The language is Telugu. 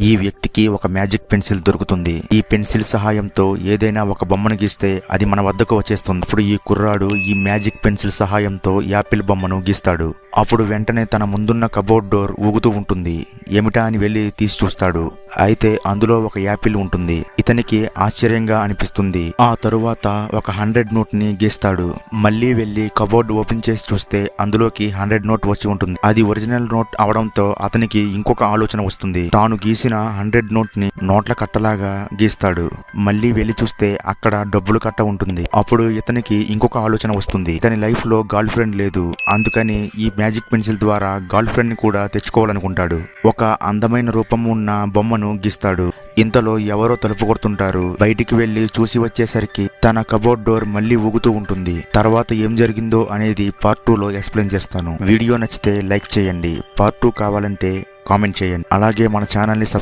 ఈ వ్యక్తికి ఒక మ్యాజిక్ పెన్సిల్ దొరుకుతుంది. ఈ పెన్సిల్ సహాయంతో ఏదైనా ఒక బొమ్మను గీస్తే అది మన వద్దకు వచ్చేస్తుంది. ఇప్పుడు ఈ కుర్రాడు ఈ మ్యాజిక్ పెన్సిల్ సహాయంతో యాపిల్ బొమ్మను గీస్తాడు. అప్పుడు వెంటనే తన ముందున్న కబోర్డ్ డోర్ ఊగుతూ ఉంటుంది. ఏమిటా అని వెళ్ళి తీసి చూస్తాడు. అయితే అందులో ఒక యాపిల్ ఉంటుంది. ఇతనికి ఆశ్చర్యంగా అనిపిస్తుంది. ఆ తరువాత ఒక హండ్రెడ్ నోట్ని గీస్తాడు. మళ్ళీ వెళ్ళి కబోర్డ్ ఓపెన్ చేసి చూస్తే అందులోకి హండ్రెడ్ నోట్ వచ్చి ఉంటుంది. అది ఒరిజినల్ నోట్ అవడంతో అతనికి ఇంకొక ఆలోచన వస్తుంది. తాను గీసిన హండ్రెడ్ నోట్ని నోట్ల కట్టలాగా గీస్తాడు. మళ్ళీ వెళ్ళి చూస్తే అక్కడ డబ్బులు కట్ట ఉంటుంది. అప్పుడు ఇతనికి ఇంకొక ఆలోచన వస్తుంది. ఇతని లైఫ్లో గర్ల్ ఫ్రెండ్ లేదు. అందుకని ఈ మ్యాజిక్ పెన్సిల్ ద్వారా గర్ల్ ఫ్రెండ్ని కూడా తెచ్చుకోవాలనుకుంటాడు. ఒక అందమైన రూపం ఉన్న బొమ్మను గీస్తాడు. ఇంతలో ఎవరో తలుపు కొడుతుంటారు. బయటికి వెళ్ళి చూసి వచ్చేసరికి తన కబోర్డ్ డోర్ మళ్ళీ ఊగుతూ ఉంటుంది. తర్వాత ఏం జరిగిందో అనేది పార్ట్ టూ లో ఎక్స్ప్లెయిన్ చేస్తాను. వీడియో నచ్చితే లైక్ చేయండి. పార్ట్ టూ కావాలంటే కామెంట్ చేయండి. అలాగే మన ఛానల్ని సబ్స్క్రైబ్